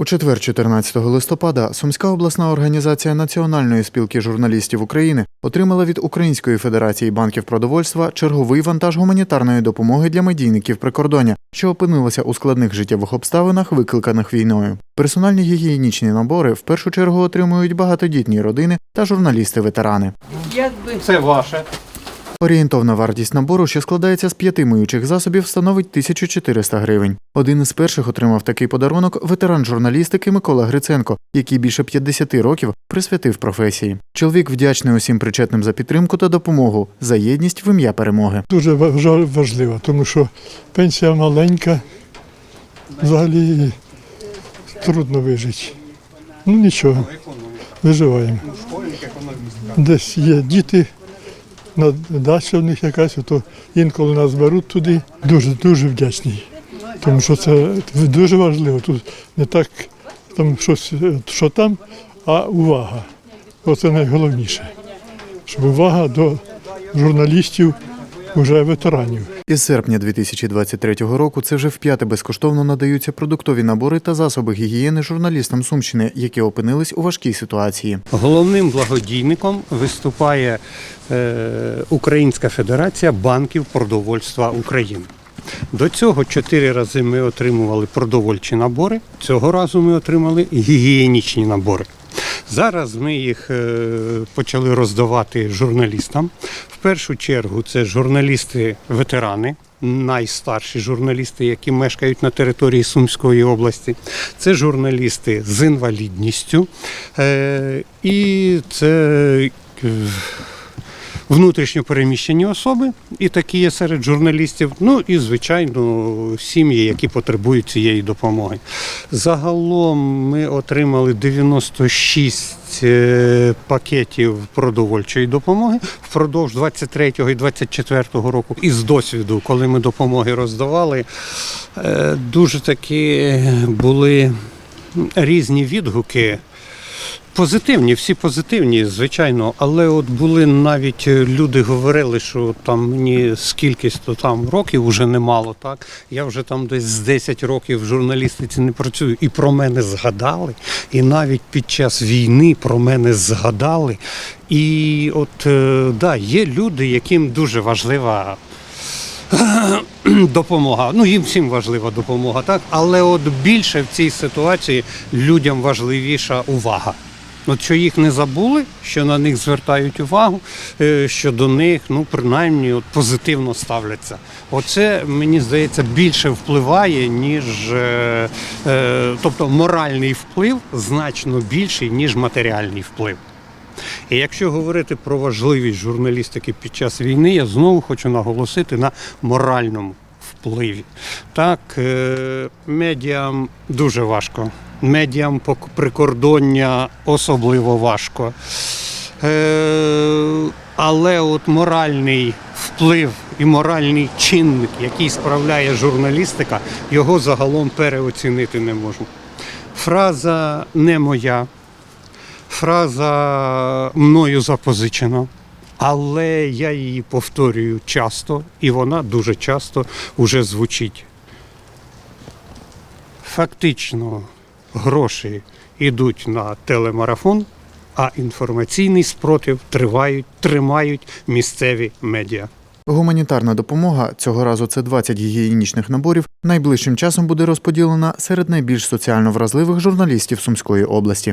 У четвер, 14 листопада, Сумська обласна організація Національної спілки журналістів України отримала від Української федерації банків продовольства черговий вантаж гуманітарної допомоги для медійників прикордоння, що опинилися у складних життєвих обставинах, викликаних війною. Персональні гігієнічні набори в першу чергу отримують багатодітні родини та журналісти-ветерани. Якби Це ваше. Орієнтовна вартість набору, що складається з п'яти миючих засобів, становить 1400 гривень. Один із перших отримав такий подарунок ветеран журналістики Микола Гриценко, який більше 50 років присвятив професії. Чоловік вдячний усім причетним за підтримку та допомогу, за єдність в ім'я перемоги. Дуже ва- важливо, тому що пенсія маленька, взагалі трудно вижити. Ну нічого, виживаємо. Десь є діти, на- дача в них якась, то інколи нас беруть туди. Дуже дуже вдячні, Тому що це дуже важливо. Тут не так там щось, е, що там, а увага. Оце найголовніше. Щоб увага до журналістів, вже ветеранів. Із серпня 2023 року це вже вп'яте безкоштовно надаються продуктові набори та засоби гігієни журналістам Сумщини, які опинились у важкій ситуації. Головним благодійником виступає е, Українська Федерація банків продовольства України. До цього чотири рази ми отримували продовольчі набори. Цього разу ми отримали гігієнічні набори. Зараз ми їх е, почали роздавати журналістам. В першу чергу це журналісти-ветерани, найстарші журналісти, які мешкають на території Сумської області. Це журналісти з інвалідністю. Е, і це е, внутрішньо переміщені особи, і такі є серед журналістів. Ну і, звичайно, сім'ї, які потребують цієї допомоги. Загалом ми отримали 96 е, пакетів продовольчої допомоги впродовж 23 і 24 року. Із досвіду, коли ми допомоги роздавали, е, дуже такі були різні відгуки. Позитивні, всі позитивні, звичайно, але от були навіть е, люди говорили, що там мені скількись то там років вже немало, так я вже там десь з 10 років в журналістиці не працюю, і про мене згадали. І навіть під час війни про мене згадали. І от е, да, є люди, яким дуже важлива допомога. Ну їм всім важлива допомога, так але от більше в цій ситуації людям важливіша увага. От що їх не забули, що на них звертають увагу, е, що до них ну принаймні от, позитивно ставляться. Оце мені здається більше впливає, ніж е, е, тобто моральний вплив значно більший, ніж матеріальний вплив. І якщо говорити про важливість журналістики під час війни, я знову хочу наголосити на моральному впливі. Так, е, медіам дуже важко. Медіам прикордоння особливо важко. Е, але от моральний вплив і моральний чинник, який справляє журналістика, його загалом переоцінити не можна. Фраза не моя, фраза мною запозичена, але я її повторюю часто, і вона дуже часто вже звучить. Фактично гроші йдуть на телемарафон, а інформаційний спротив тривають, тримають місцеві медіа. Гуманітарна допомога цього разу це 20 гігієнічних наборів. Найближчим часом буде розподілена серед найбільш соціально вразливих журналістів Сумської області.